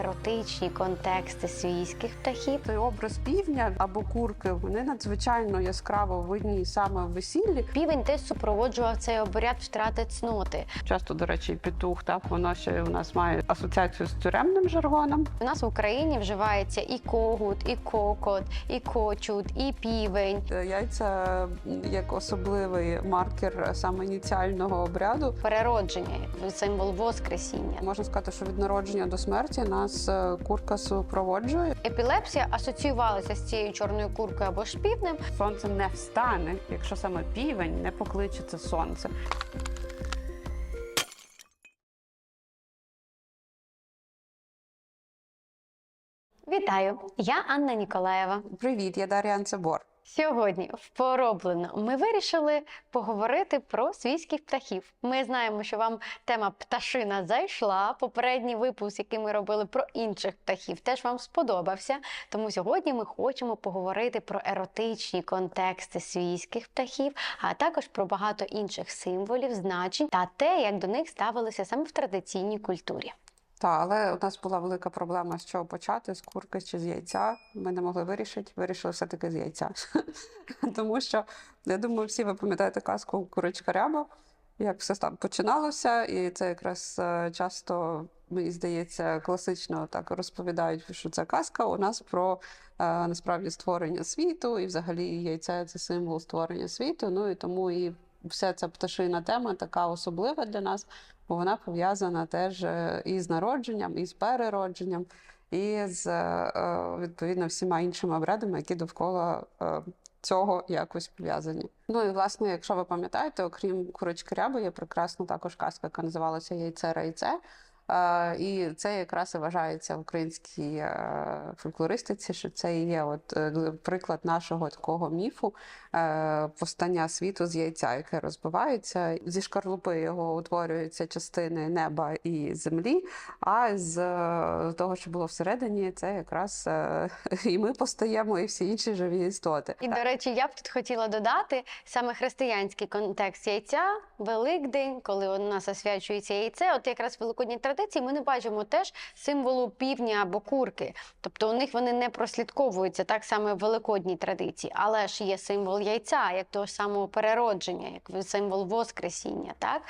еротичні контексти свійських птахів. Той образ півня або курки вони надзвичайно яскраво видні саме в весіллі. Півень теж супроводжував цей обряд втрати цноти. Часто, до речі, петух, так воно ще у нас має асоціацію з тюремним жаргоном. У нас в Україні вживається і когут, і кокот, і кочут, і півень. Е, Яйця як особливий маркер саме ініціального обряду. Переродження символ воскресіння. Можна сказати, що від народження до смерті нас е, курка супроводжує. Епілепсія асоціювалася з цією чорною куркою або ж півнем. Сонце не встане, якщо саме півень не покличе це сонце. Вітаю! Я Анна Ніколаєва. Привіт, я Дар'я Анцебор. Сьогодні в пороблено ми вирішили поговорити про свійських птахів. Ми знаємо, що вам тема пташина зайшла. Попередній випуск, який ми робили про інших птахів, теж вам сподобався. Тому сьогодні ми хочемо поговорити про еротичні контексти свійських птахів, а також про багато інших символів, значень та те, як до них ставилися саме в традиційній культурі. Та, але у нас була велика проблема, з чого почати, з курки чи з яйця. Ми не могли вирішити, вирішили все-таки з яйця. Тому що, я думаю, всі ви пам'ятаєте казку Курочка Ряба, як все там починалося, і це якраз е, часто, мені здається, класично так розповідають, що це казка у нас про е, насправді створення світу, і взагалі яйця це символ створення світу. Ну і тому і вся ця пташина тема така особлива для нас, вона пов'язана теж із і з народженням, і з переродженням, і з е, відповідно всіма іншими обрядами, які довкола е, цього якось пов'язані. Ну і власне, якщо ви пам'ятаєте, окрім курочки ряби, є прекрасна також казка, яка називалася Яйце райце. Е, І це якраз і вважається в українській е, фольклористиці, що це і є от е, приклад нашого такого міфу постання світу з яйця, яке розбивається. Зі шкарлупи його утворюються частини неба і землі. А з того, що було всередині, це якраз і ми постаємо, і всі інші живі істоти. І, до речі, я б тут хотіла додати саме християнський контекст яйця, Великдень, коли у нас освячується яйце. От якраз в великодній традиції ми не бачимо теж символу півня або курки. Тобто у них вони не прослідковуються так само в великодній традиції, але ж є символ яйця, як того самого переродження, як символ воскресіння. Так?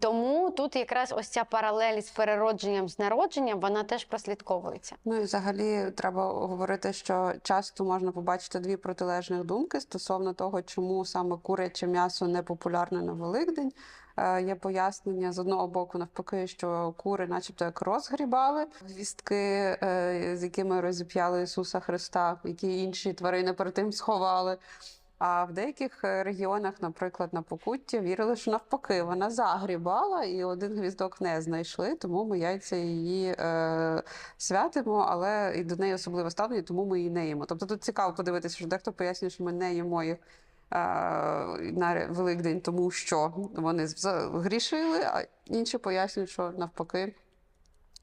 Тому тут якраз ось ця паралель з переродженням з народженням, вона теж прослідковується. Ну і взагалі треба говорити, що часто можна побачити дві протилежних думки стосовно того, чому саме куряче м'ясо не популярне на Великдень. Е, Є пояснення з одного боку, навпаки, що кури, начебто, як розгрібали гвістки, е, з якими розіп'яли Ісуса Христа, які інші тварини перед тим сховали. А в деяких е, регіонах, наприклад, на Покутті, вірили, що навпаки вона загрібала і один гвіздок не знайшли, тому ми яйця її е, святимо, але і до неї особливе ставлення, тому ми її не їмо. Тобто тут цікаво подивитися, що дехто пояснює, що ми не їмо їх. Е, На Великдень, тому що вони грішили, а інші пояснюють, що навпаки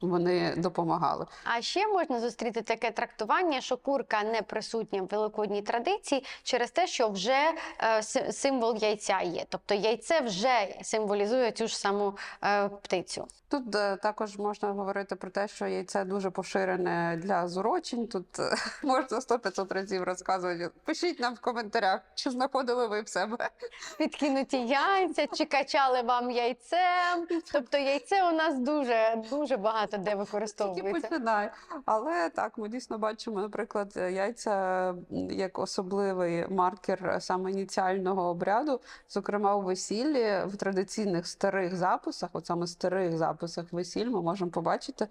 вони допомагали. А ще можна зустріти таке трактування, що курка не присутня в великодній традиції через те, що вже е, символ яйця є. Тобто яйце вже символізує цю ж саму е, птицю. Тут е, також можна говорити про те, що яйце дуже поширене для зурочень. Тут можна 100-500 разів розказувати. Пишіть нам в коментарях, чи знаходили ви в себе. Підкинуті яйця, чи качали вам яйцем. Тобто яйце у нас дуже дуже багато де Тільки використовується. Але так, ми дійсно бачимо, наприклад, яйця як особливий маркер саме ініціального обряду. Зокрема, у весіллі в традиційних старих записах, от саме старих записах весіль, ми можемо побачити,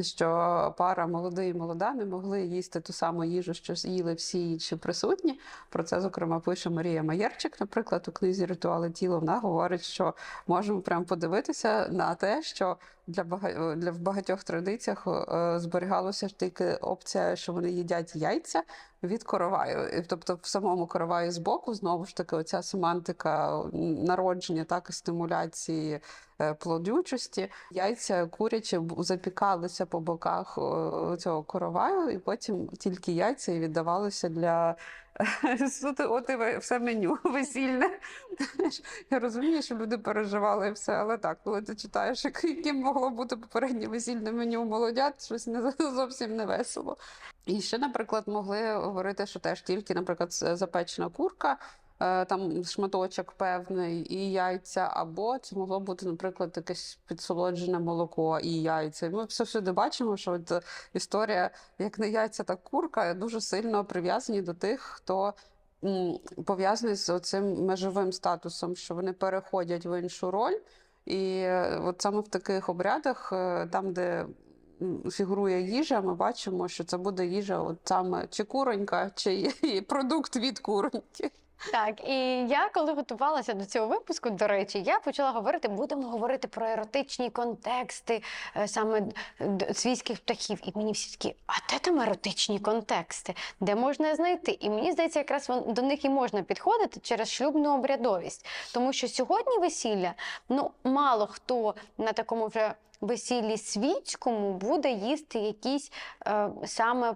що пара молодий і молода не могли їсти ту саму їжу, що їли всі інші присутні. Про це, зокрема, пише Марія Маєрчик, наприклад, у книзі Ритуали тіла. Вона говорить, що можемо прямо подивитися на те, що для бага... для в багатьох традиціях е, зберігалося ж тільки опція, що вони їдять яйця від короваю. Тобто, в самому короваю збоку знову ж таки, оця семантика народження, так і стимуляції е, плодючості. Яйця курячі запікалися по боках е, цього короваю, і потім тільки яйця віддавалися для От, і все меню весільне. Я розумію, що люди переживали і все, але так, коли ти читаєш, яким могло бути попереднє весільне меню у молодят, щось не зовсім не весело. І ще, наприклад, могли говорити, що теж тільки, наприклад, запечена курка, там шматочок певний, і яйця, або це могло бути, наприклад, якесь підсолоджене молоко і яйця. Ми все всюди бачимо, що от е, історія, як не яйця, так курка, дуже сильно прив'язані до тих, хто пов'язаний з цим межовим статусом, що вони переходять в іншу роль. І е, от саме в таких обрядах, е, там, де фігурує їжа, ми бачимо, що це буде їжа, от саме чи куронька, чи продукт від куроньки. Так, і я коли готувалася до цього випуску, до речі, я почала говорити, будемо говорити про еротичні контексти е, саме свійських птахів. І мені всі такі, а де там еротичні контексти? Де можна знайти? І мені здається, якраз до них і можна підходити через шлюбну обрядовість. Тому що сьогодні весілля, ну мало хто на такому вже весіллі світському буде їсти якісь е, саме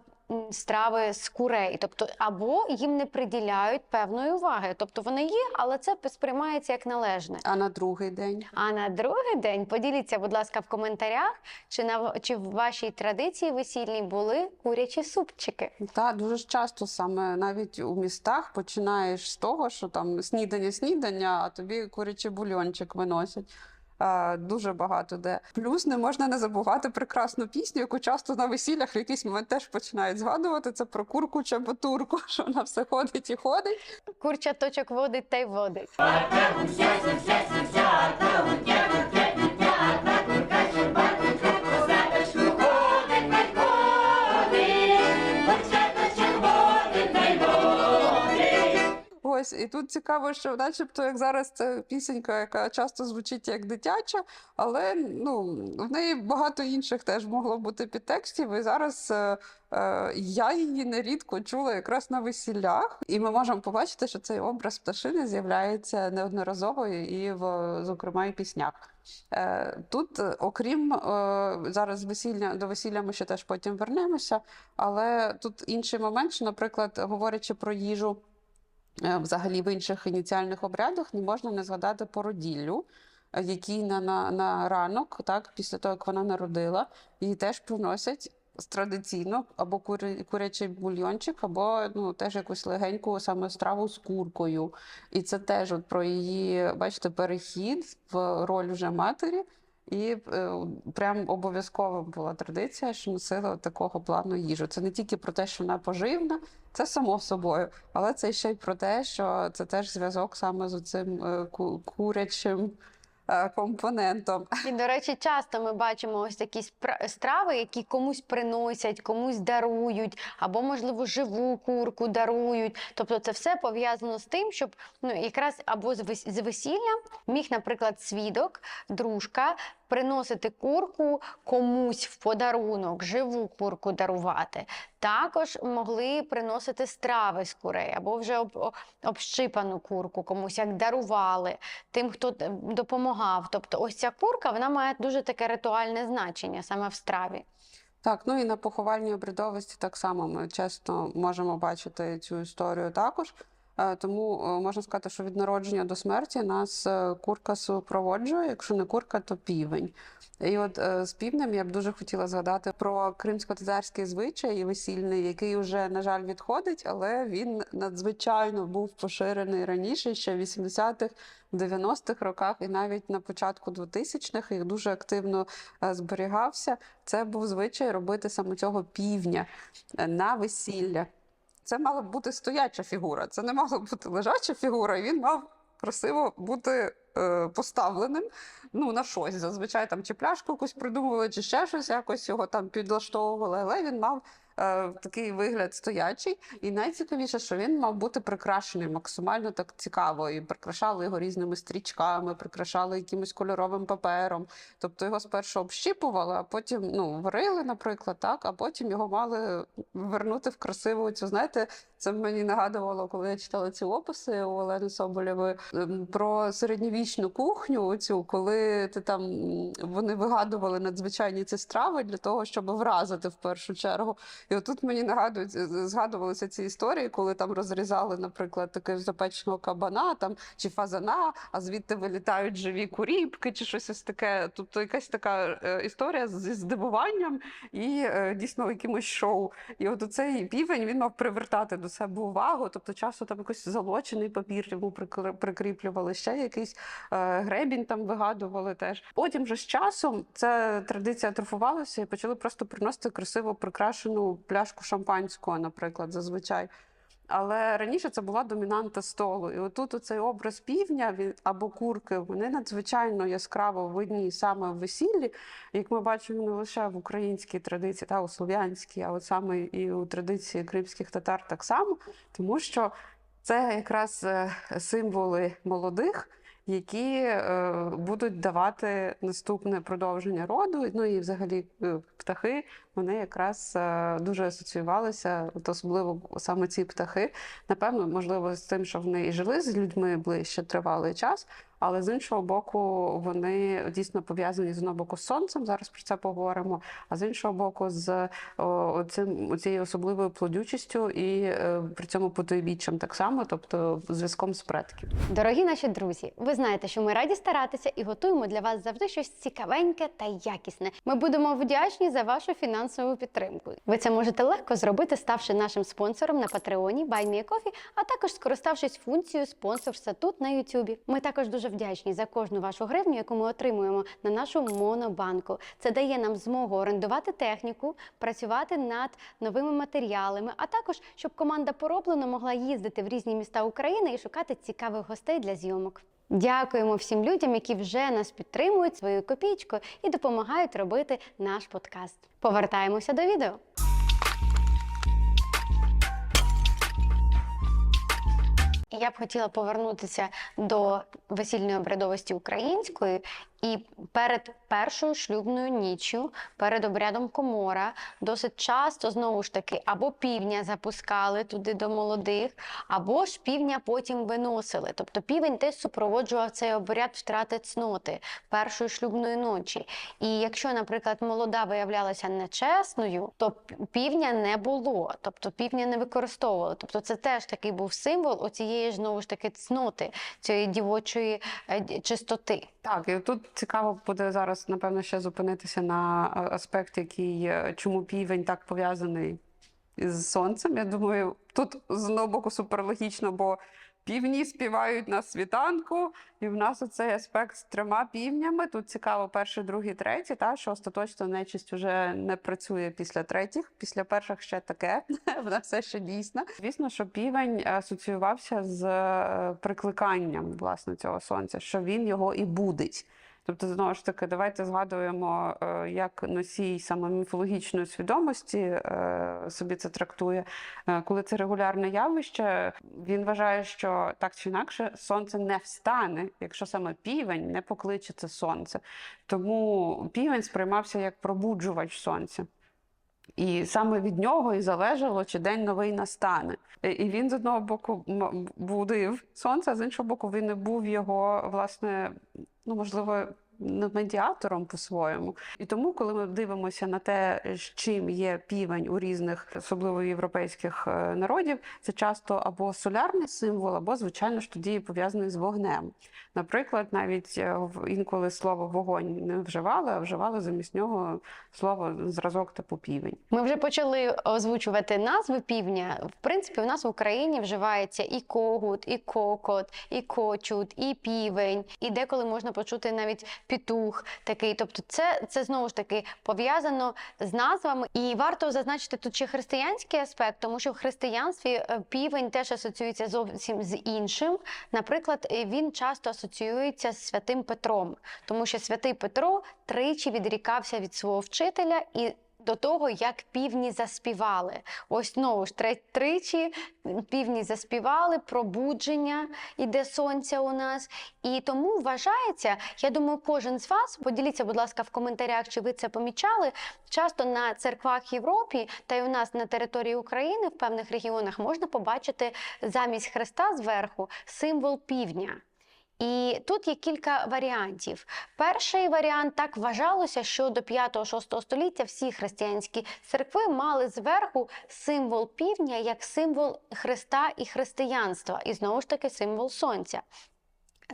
страви з курей, тобто або їм не приділяють певної уваги. Тобто вони є, але це сприймається як належне. А на другий день А на другий день поділіться, будь ласка, в коментарях, чи на чи в вашій традиції весільній були курячі супчики. та дуже часто саме навіть у містах починаєш з того, що там снідання, снідання, а тобі курячий бульончик виносять. Дуже багато де. Плюс не можна не забувати прекрасну пісню, яку часто на весіллях в якийсь момент теж починають згадувати. Це про курку чебутурку, що вона все ходить і ходить. Курча точок водить та й водить. Ось і тут цікаво, що, начебто, як зараз це пісенька, яка часто звучить як дитяча, але ну в неї багато інших теж могло бути підтекстів. І зараз е, е, я її нерідко чула якраз на весіллях, і ми можемо побачити, що цей образ пташини з'являється неодноразово і в зокрема і піснях. Е, Тут, е, окрім е, зараз весілля до весілля, ми ще теж потім вернемося. Але тут інший момент, що, наприклад, говорячи про їжу. Е, Взагалі в інших ініціальних обрядах не можна не згадати породіллю, е, якій на, на, на ранок, так, після того, як вона народила, їй теж приносять традиційно або кури, курячий бульйончик, або ну, теж якусь легеньку саме страву з куркою. І це теж от про її, бачите, перехід в роль вже матері. І е, прям обов'язкова була традиція, що носила такого плану їжу. Це не тільки про те, що вона поживна, це само собою, але це ще й про те, що це теж зв'язок саме з цим курячим е, компонентом. І, до речі, часто ми бачимо ось такі страви, які комусь приносять, комусь дарують, або, можливо, живу курку дарують. Тобто це все пов'язано з тим, щоб ну, якраз або з весілля міг, наприклад, свідок, дружка. Приносити курку комусь в подарунок, живу курку дарувати. Також могли приносити страви з курей або вже об, общипану курку комусь як дарували тим, хто допомагав. Тобто, ось ця курка вона має дуже таке ритуальне значення саме в страві. Так, ну і на поховальній обрядовості так само ми часто можемо бачити цю історію також. Е, Тому е, можна сказати, що від народження до смерті нас е, курка супроводжує. Якщо не курка, то півень. І от з півнем я б дуже хотіла згадати про кримсько-татарський звичай весільний, який вже, на жаль, відходить, але він надзвичайно був поширений раніше, ще в 80-х, 90-х роках, і навіть на початку 2000-х їх дуже активно зберігався. Це був звичай робити саме цього півня на весілля. Це мала б бути стояча фігура, це не мала бути лежача фігура, і він мав красиво бути е, поставленим ну, на щось. Зазвичай там чи пляшку якусь придумували, чи ще щось якось його там підлаштовували, але він мав такий вигляд стоячий. І найцікавіше, що він мав бути прикрашений максимально так цікаво. І прикрашали його різними стрічками, прикрашали якимось кольоровим папером. Тобто його спершу общіпували, а потім ну, варили, наприклад, так, а потім його мали вернути в красиву цю, знаєте, Це мені нагадувало, коли я читала ці описи у Олени Соболєвої ем, про середньовічну кухню, цю, коли ти там вони вигадували надзвичайні ці страви для того, щоб вразити в першу чергу. І отут мені нагадують, згадувалися ці історії, коли там розрізали, наприклад, таке запеченого кабана там чи фазана, а звідти вилітають живі куріпки, чи щось ось таке. Тобто якась така е, історія зі здивуванням і е, дійсно якимось шоу. І от цей півень він мав привертати до себе увагу. Тобто, часто там якийсь залочений папір йому прикр- прикріплювали, ще якийсь е, гребінь там вигадували теж. Потім же з часом ця традиція атрофувалася і почали просто приносити красиво прикрашену пляшку шампанського, наприклад, зазвичай. Але раніше це була домінанта столу. І отут оцей образ півня або курки, вони надзвичайно яскраво видні саме в весіллі, як ми бачимо не лише в українській традиції, та у слов'янській, а от саме і у традиції кримських татар так само, тому що це якраз е, символи молодих. Які е, будуть давати наступне продовження роду, ну і взагалі е, птахи, вони якраз е, дуже асоціювалися, от особливо саме ці птахи. Напевно, можливо, з тим, що вони і жили з людьми ближче тривалий час, але з іншого боку, вони дійсно пов'язані з одного боку з сонцем. Зараз про це поговоримо. А з іншого боку, з о, цим цією особливою плодючістю і е, при цьому потойбіччям так само, тобто зв'язком з предків. Дорогі наші друзі, ви знаєте, що ми раді старатися і готуємо для вас завжди щось цікавеньке та якісне. Ми будемо вдячні за вашу фінансову підтримку. Ви це можете легко зробити, ставши нашим спонсором на Патреоні, Coffee, а також скориставшись функцією спонсорства тут на Ютубі. Ми також дуже вдячні за кожну вашу гривню, яку ми отримуємо на нашу монобанку. Це дає нам змогу орендувати техніку, працювати над новими матеріалами, а також щоб команда пороблено могла їздити в різні міста України і шукати цікавих гостей для зйомок. Дякуємо всім людям, які вже нас підтримують своєю копійкою і допомагають робити наш подкаст. Повертаємося до відео. Я б хотіла повернутися до весільної обрядовості української і перед першою шлюбною ніччю, перед обрядом комора, досить часто знову ж таки або півня запускали туди до молодих, або ж півня потім виносили. Тобто півень теж супроводжував цей обряд втрати цноти першої шлюбної ночі. І якщо, наприклад, молода виявлялася нечесною, то півня не було, тобто півня не використовували. Тобто це теж такий був символ оцієї ж знову ж таки цноти, цієї дівочої е, чистоти. Так, і тут цікаво буде зараз, напевно, ще зупинитися на е, аспект, який е, чому півень так пов'язаний із сонцем. Я думаю, тут з одного боку суперлогічно, бо півні співають на світанку, і в нас оцей аспект з трьома півнями. Тут цікаво, перший, другий, третій, та що остаточно нечисть вже не працює після третіх, після перших ще таке, вона все ще дійсна. Звісно, що півень асоціювався з е, прикликанням власне цього сонця, що він його і будить. Тобто, знову ж таки, давайте згадуємо, е, як носій саме міфологічної свідомості е, собі це трактує. Е, Коли це регулярне явище, він вважає, що так чи інакше сонце не встане, якщо саме півень не покличе це сонце. Тому півень сприймався як пробуджувач сонця. І саме від нього і залежало, чи день новий настане. І- він з одного боку будив сонце, а з іншого боку, він не був його, власне, ну можливо, не медіатором по-своєму. І тому, коли ми дивимося на те, з чим є півень у різних, особливо європейських е, народів, це часто або солярний символ, або, звичайно ж, тоді пов'язаний з вогнем. Наприклад, навіть е, інколи слово вогонь не вживали, а вживали замість нього слово зразок типу півень. Ми вже почали озвучувати назви півня. В принципі, у нас в Україні вживається і когут, і кокот, і кочут, і півень, і деколи можна почути навіть пітух такий. Тобто, це, це знову ж таки пов'язано з назвами. І варто зазначити тут ще християнський аспект, тому що в християнстві е, півень теж асоціюється зовсім з іншим. Наприклад, е, він часто асоціюється з святим Петром, тому що святий Петро тричі відрікався від свого вчителя і до того, як півні заспівали. Ось знову ж тричі півні заспівали, пробудження іде сонця у нас. І тому вважається, я думаю, кожен з вас, поділіться, будь ласка, в коментарях, чи ви це помічали. Часто на церквах Європі та й у нас на території України в певних регіонах можна побачити замість хреста зверху символ півдня. І тут є кілька варіантів. Перший варіант так вважалося, що до 5-6 століття всі християнські церкви мали зверху символ півдня як символ Христа і християнства, і знову ж таки символ сонця.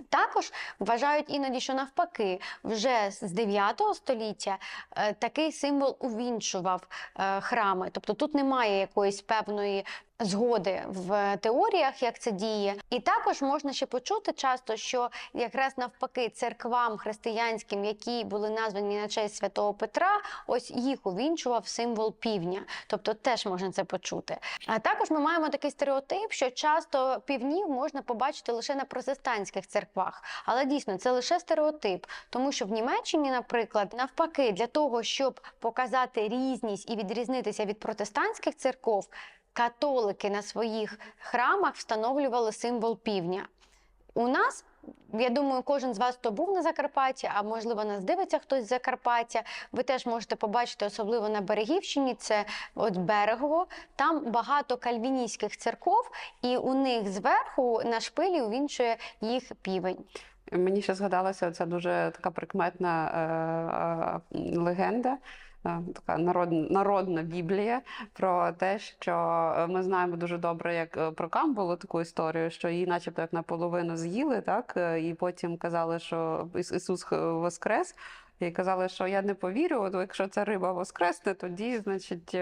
Також вважають іноді, що навпаки, вже з 9 століття е, такий символ увінчував е, храми. Тобто тут немає якоїсь певної згоди в теоріях, як це діє. І також можна ще почути часто, що якраз навпаки церквам християнським, які були названі на честь святого Петра, ось їх увінчував символ півдня. Тобто теж можна це почути. А також ми маємо такий стереотип, що часто півнів можна побачити лише на протестантських церквах. Але дійсно це лише стереотип, тому що в Німеччині, наприклад, навпаки, для того, щоб показати різність і відрізнитися від протестантських церков, католики на своїх храмах встановлювали символ півдня. У нас, я думаю, кожен з вас, хто був на Закарпатті, а можливо нас дивиться хтось з Закарпаття, ви теж можете побачити, особливо на Берегівщині, це от Берегово. Там багато кальвіністських церков, і у них зверху на шпилі увінчує їх півень. Мені ще згадалася ця дуже така прикметна е, е, легенда. Е, Така народна, народна біблія про те, що е, ми знаємо дуже добре, як е, про Камбулу таку історію, що її, начебто, як наполовину з'їли, так і потім казали, що Іс- Ісус воскрес. І казали, що я не повірю, от якщо ця риба воскресне, тоді, значить,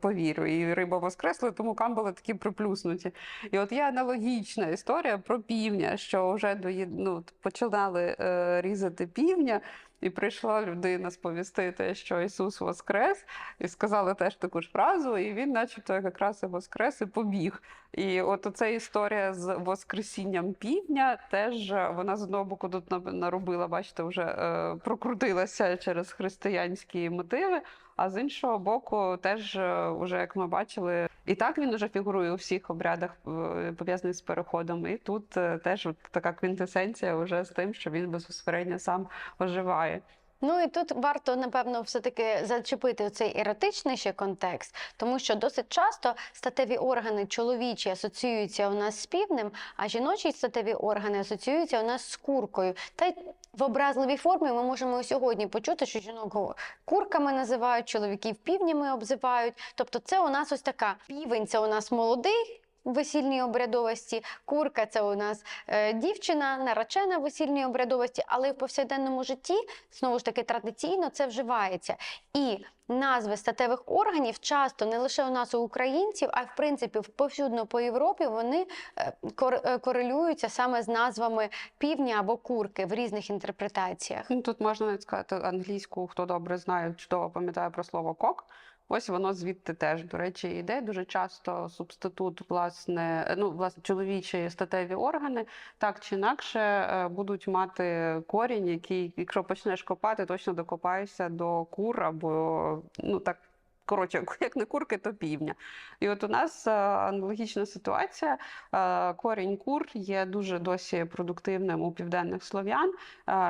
повірю. І риба воскресла, тому камбали такі приплюснуті. І от є аналогічна історія про півня, що вже ну, починали різати півня, і прийшла людина сповістити, що Ісус воскрес, і сказали теж таку ж фразу, і він, начебто, якраз і воскрес і побіг. І от оця історія з воскресінням півдня теж е, вона з одного боку тут на- наробила, бачите, вже е, прокрутилася через християнські мотиви. А з іншого боку, теж е, уже як ми бачили, і так він уже фігурує у всіх обрядах е, пов'язаних з переходом. І тут е, теж от така квінтесенція вже з тим, що він безпосередньо сам оживає. Ну і тут варто напевно все-таки зачепити цей еротичний ще контекст, тому що досить часто статеві органи чоловічі асоціюються у нас з півнем, а жіночі статеві органи асоціюються у нас з куркою. Та й в образливій формі ми можемо сьогодні почути, що жінок курками називають, чоловіків півнями обзивають. Тобто, це у нас ось така півень, це у нас молодий. Весільній обрядовості, курка це у нас е, дівчина, наречена весільній обрядовості, але в повсякденному житті знову ж таки традиційно це вживається. І назви статевих органів часто не лише у нас у українців, а й в принципі повсюдно по Європі вони е, е, корелюються саме з назвами півня або курки в різних інтерпретаціях. Ну, тут можна навіть сказати англійську, хто добре знає, чудово пам'ятає про слово кок. Ось воно звідти теж, до речі, йде. Дуже часто субститут, власне, ну, власне, чоловічі статеві органи так чи інакше е, будуть мати корінь, який, якщо почнеш копати, точно докопаєшся до кур або ну так. Коротше, як не курки, то півня. І от у нас е, аналогічна ситуація. Е, Корінь кур є дуже досі продуктивним у південних слов'ян.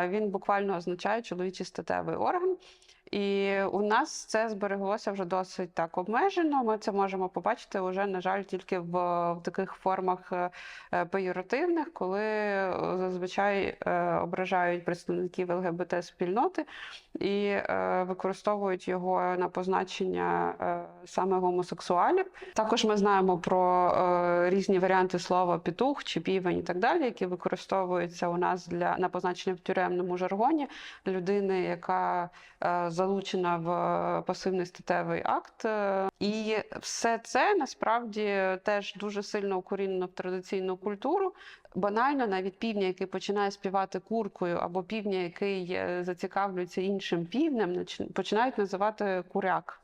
Він буквально означає чоловічий статевий орган. І у нас це збереглося вже досить так обмежено. Ми це можемо побачити вже, на жаль, тільки в, в таких формах е, е, коли е, зазвичай ображають представників ЛГБТ спільноти і використовують його на позначення саме гомосексуалів. Також ми знаємо про різні варіанти слова петух чи півень і так далі, які використовуються у нас для на позначення в тюремному жаргоні людини, яка е, залучена в е, пасивний статевий акт. Е, І все це насправді теж дуже сильно укорінено в традиційну культуру. Банально, навіть півня, який починає співати куркою, або півня, який е, зацікавлюється іншим півнем, починають називати куряк.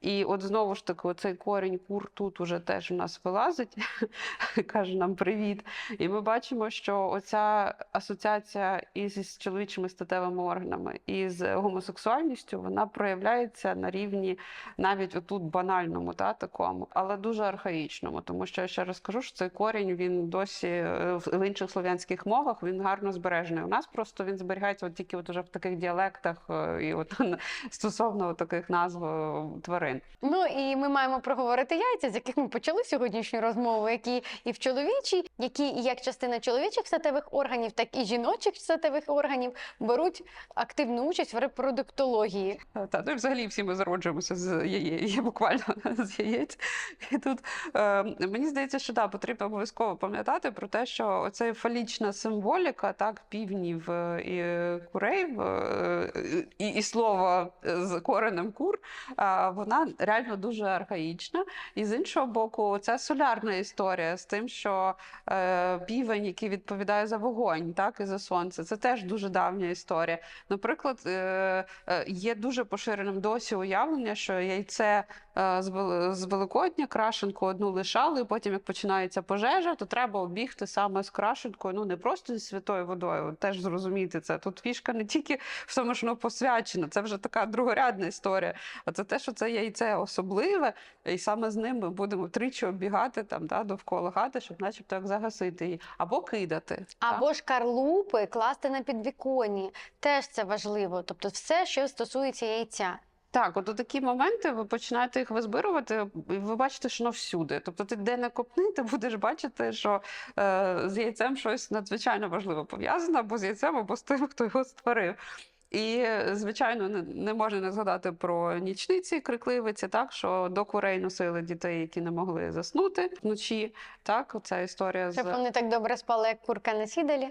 І от знову ж таки, оцей корінь кур тут уже теж у нас вилазить, каже нам привіт. І ми бачимо, що оця асоціація із чоловічими статевими органами і з гомосексуальністю вона проявляється на рівні навіть отут банальному, та такому, але дуже архаїчному. Тому що я ще раз кажу, що цей корінь він досі е, в в інших слов'янських мовах він гарно збережений. У нас просто він зберігається от тільки от уже в таких діалектах е, і от стосовно таких назв е, тварин. Ну і ми маємо проговорити яйця, з яких ми почали сьогоднішню розмову, які і в чоловічій, які як частина чоловічих статевих органів, так і жіночих статевих органів беруть активну участь в репродуктології. Е, Та ну і взагалі всі ми зароджуємося з яєць, буквально з яєць. І тут е, мені здається, що да, потрібно обов'язково пам'ятати про те, що оця фалічна символіка, так, півнів е, і курей, е, і, і слово з коренем кур, е, реально дуже архаїчна. І з іншого боку, це солярна історія з тим, що е, півень, який відповідає за вогонь, так, і за сонце, це теж дуже давня історія. Наприклад, е, е, є дуже поширеним досі уявлення, що яйце з Великодня крашенку одну лишали, і потім, як починається пожежа, то треба обігти саме з крашенкою, ну не просто зі святою водою, теж зрозуміти це. Тут фішка не тільки в тому, що воно посвячено, це вже така другорядна історія. А це те, що це яйце особливе, і саме з ним ми будемо тричі оббігати там да, довкола хати, щоб начебто як загасити її, або кидати. так. Або шкарлупи класти на підвіконні. Теж це важливо. Тобто, все, що стосується яйця. Так, от у такі моменти ви починаєте їх визбирувати, і ви бачите, що воно всюди. Тобто, ти де не копни, ти будеш бачити, що е, з яйцем щось надзвичайно важливе пов'язане або з яйцем, або з тим, хто його створив. І, звичайно, не, не можна не згадати про нічниці, крикливиці, так що до курей носили дітей, які не могли заснути вночі. Так, ця історія з вони так добре спали, як курка на сідалі.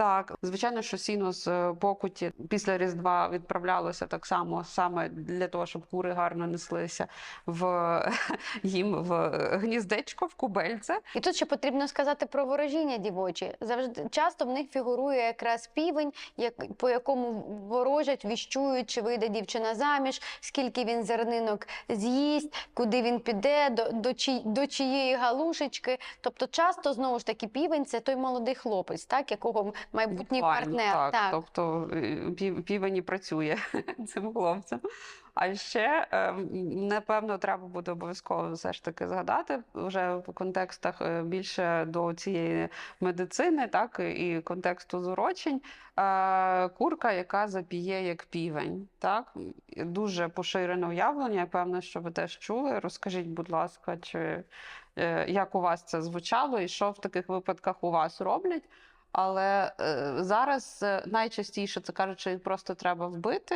Так, звичайно, що сіно з е, покуті після Різдва відправлялося так само саме для того, щоб кури гарно неслися в їм в гніздечко, в кубельце. І тут ще потрібно сказати про ворожіння дівочі. Завжди часто в них фігурує якраз півень, як, по якому ворожать, віщують, чи вийде дівчина заміж, скільки він зернинок з'їсть, куди він піде, до, до, чий, до чиєї галушечки. Тобто, часто знову ж таки півень це той молодий хлопець, так якого майбутній Буквально, партнер. Так, так. тобто е, пів, працює цим хлопцем. А ще е, напевно треба буде обов'язково все ж таки згадати вже в контекстах е, більше до цієї медицини, так і контексту зурочень. Е, Курка, яка запіє як півень, так дуже поширене уявлення. Я певна, що ви теж чули. Розкажіть, будь ласка, чи як у вас це звучало, і що в таких випадках у вас роблять? Але е, зараз е, найчастіше це кажуть, що їх просто треба вбити,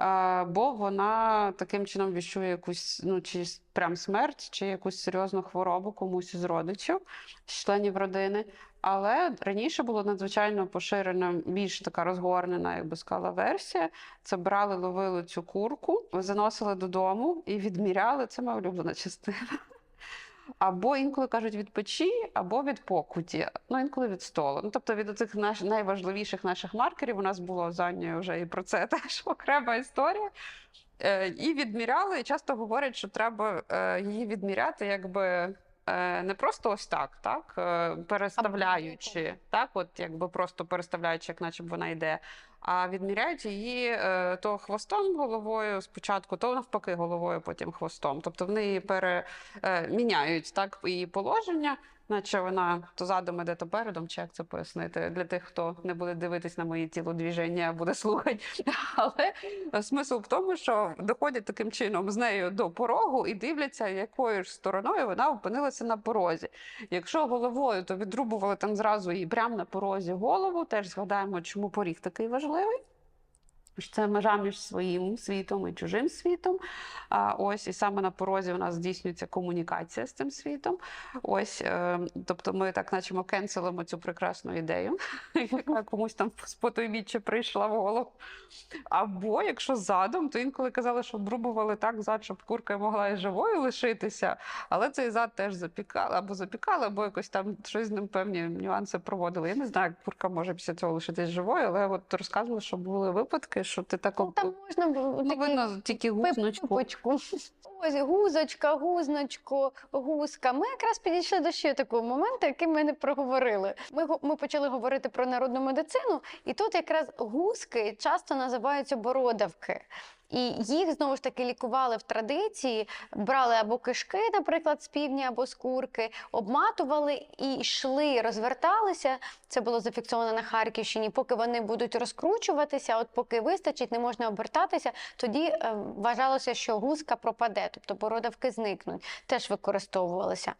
е, бо вона таким чином віщує якусь, ну, чи прям смерть, чи якусь серйозну хворобу комусь із родичів, з членів родини. Але раніше було надзвичайно поширена, більш така розгорнена, як би сказала, версія. Це брали, ловили цю курку, заносили додому і відміряли. Це моя улюблена частина. Або інколи кажуть від печі, або від покуті, ну інколи від столу. Ну тобто від цих наш, найважливіших наших маркерів у нас було з вже і про це теж окрема історія. Е, і відміряли, і часто говорять, що треба е, її відміряти, якби. Е, Не просто ось так, так? Е, переставляючи, так, от якби просто переставляючи, як наче б вона йде, а відміряють її е, то хвостом головою спочатку, то навпаки головою, потім хвостом. Тобто вони переміняють так її положення, наче вона то задом іде, то передом, чи як це пояснити для тих, хто не буде дивитись на мої тілодвіження, буде слухати. Але смисл в тому, що доходять таким чином з нею до порогу і дивляться, якою ж стороною вона опинилася на порозі. Якщо головою, то відрубували там зразу її прямо на порозі голову. Теж згадаємо, чому поріг такий важливий. Це межа між своїм світом і чужим світом. А ось і саме на порозі у нас здійснюється комунікація з цим світом. Ось, е, тобто, ми так, наче кенселимо цю прекрасну ідею, яка комусь там з потойбіччя прийшла в голову. Або якщо задом, то інколи казали, що обрубували так зад, щоб курка могла і живою лишитися, але цей зад теж запікали або запікали, або якось там щось з ним певні нюанси проводили. Я не знаю, як курка може після цього лишитись живою, але от розказували, що були випадки, що ти так Ну, там можна було ну, такі тільки гузночку. пипочку. Ось гузочка, гузночку, гузка. Ми якраз підійшли до ще такого моменту, який ми не проговорили. Ми, го- ми почали говорити про народну медицину, і тут якраз гузки часто називаються бородавки. І їх знову ж таки лікували в традиції, брали або кишки, наприклад, з півня або з курки, обматували і йшли, розверталися. Це було зафіксовано на Харківщині. Поки вони будуть розкручуватися, от поки вистачить, не можна обертатися, тоді е, вважалося, що гузка пропаде, тобто бородавки зникнуть. Теж використовувалися.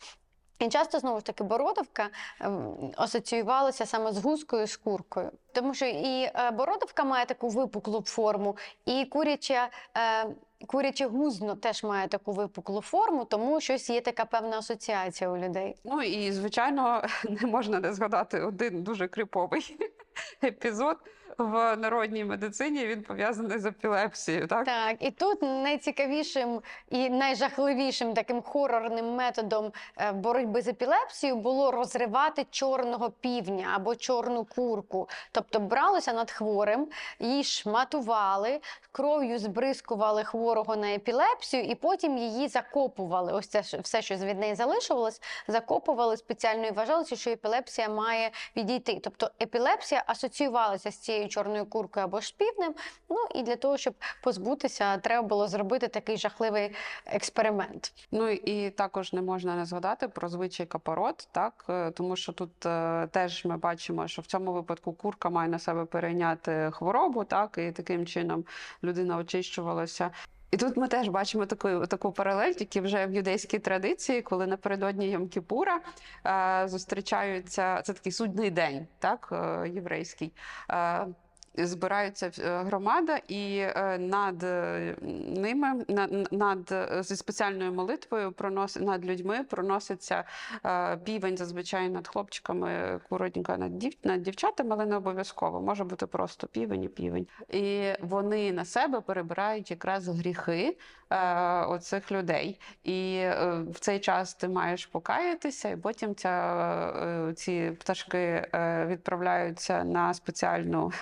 І часто знову ж таки бородавка ем, асоціювалася саме з гузкою з куркою, тому що і е, бородавка має таку випуклу форму, і куряча. Е, Куряче гузно теж має таку випуклу форму, тому щось є така певна асоціація у людей. Ну і звичайно, не можна не згадати один дуже криповий епізод в народній медицині. Він пов'язаний з епілепсією. Так, Так, і тут найцікавішим і найжахливішим таким хорорним методом е, боротьби з епілепсією було розривати чорного півня або чорну курку. Тобто бралося над хворим, її шматували, кров'ю збризкували хворого на епілепсію, і потім її закопували. Ось це все, що від неї залишилось, закопували спеціально і вважалося, що епілепсія має відійти. Тобто епілепсія асоціювалася з цією чорною куркою або ж. Ну і для того, щоб позбутися, треба було зробити такий жахливий експеримент. Ну і також не можна не згадати про звичай капорот, так е, тому що тут е, теж ми бачимо, що в цьому випадку курка має на себе перейняти хворобу, так і таким чином людина очищувалася. І тут ми теж бачимо таку, таку паралель, тільки вже в юдейській традиції, коли напередодні Йом-Кіпура е, зустрічаються це такий судний день, так е, єврейський. Збираються е, громада, і е, над е, ними над, зі спеціальною молитвою пронос, над людьми проноситься півень зазвичай над хлопчиками, куротінька над, дів, над дівчатами, але не обов'язково. Може бути просто півень і півень. І вони на себе перебирають якраз гріхи оцих людей. І в цей час ти маєш покаятися, і потім ця, ці пташки відправляються на спеціальну,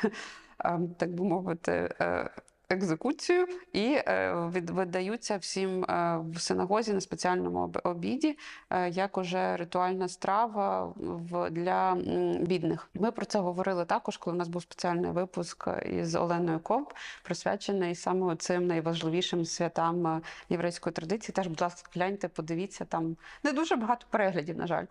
так би мовити, е, екзекуцію і е, видаються всім е, в синагозі на спеціальному обіді, е, як уже ритуальна страва для бідних. Ми про це говорили також, коли у нас був спеціальний випуск із Оленою Ковб, присвячений саме цим найважливішим святам е, єврейської традиції. Теж, будь ласка, гляньте, подивіться там не дуже багато переглядів, на жаль.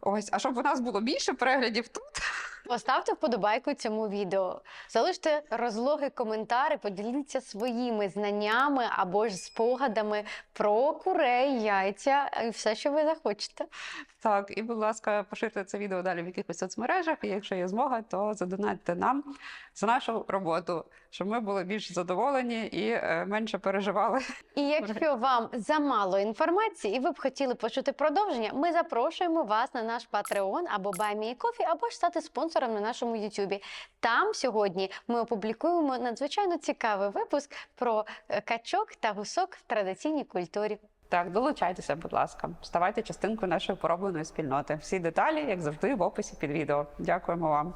Ось, а щоб у нас було більше переглядів тут. Поставте вподобайку цьому відео, залиште розлоги, коментар поділіться своїми знаннями або ж спогадами про курей, яйця і все, що ви захочете. Так, і, будь ласка, поширте це відео далі в якихось соцмережах. І якщо є змога, то задонатьте нам за нашу роботу, щоб ми були більш задоволені і е, менше переживали. І якщо вам замало інформації і ви б хотіли почути продовження, ми запрошуємо вас на наш Patreon або Buy Me Coffee, або ж стати спонсором на нашому YouTube. Там сьогодні ми опублікуємо надзвичайно цікавий випуск про е, качок та гусок в традиційній культурі. Так, долучайтеся, будь ласка, ставайте частинкою нашої поробленої спільноти. Всі деталі, як завжди, в описі під відео. Дякуємо вам.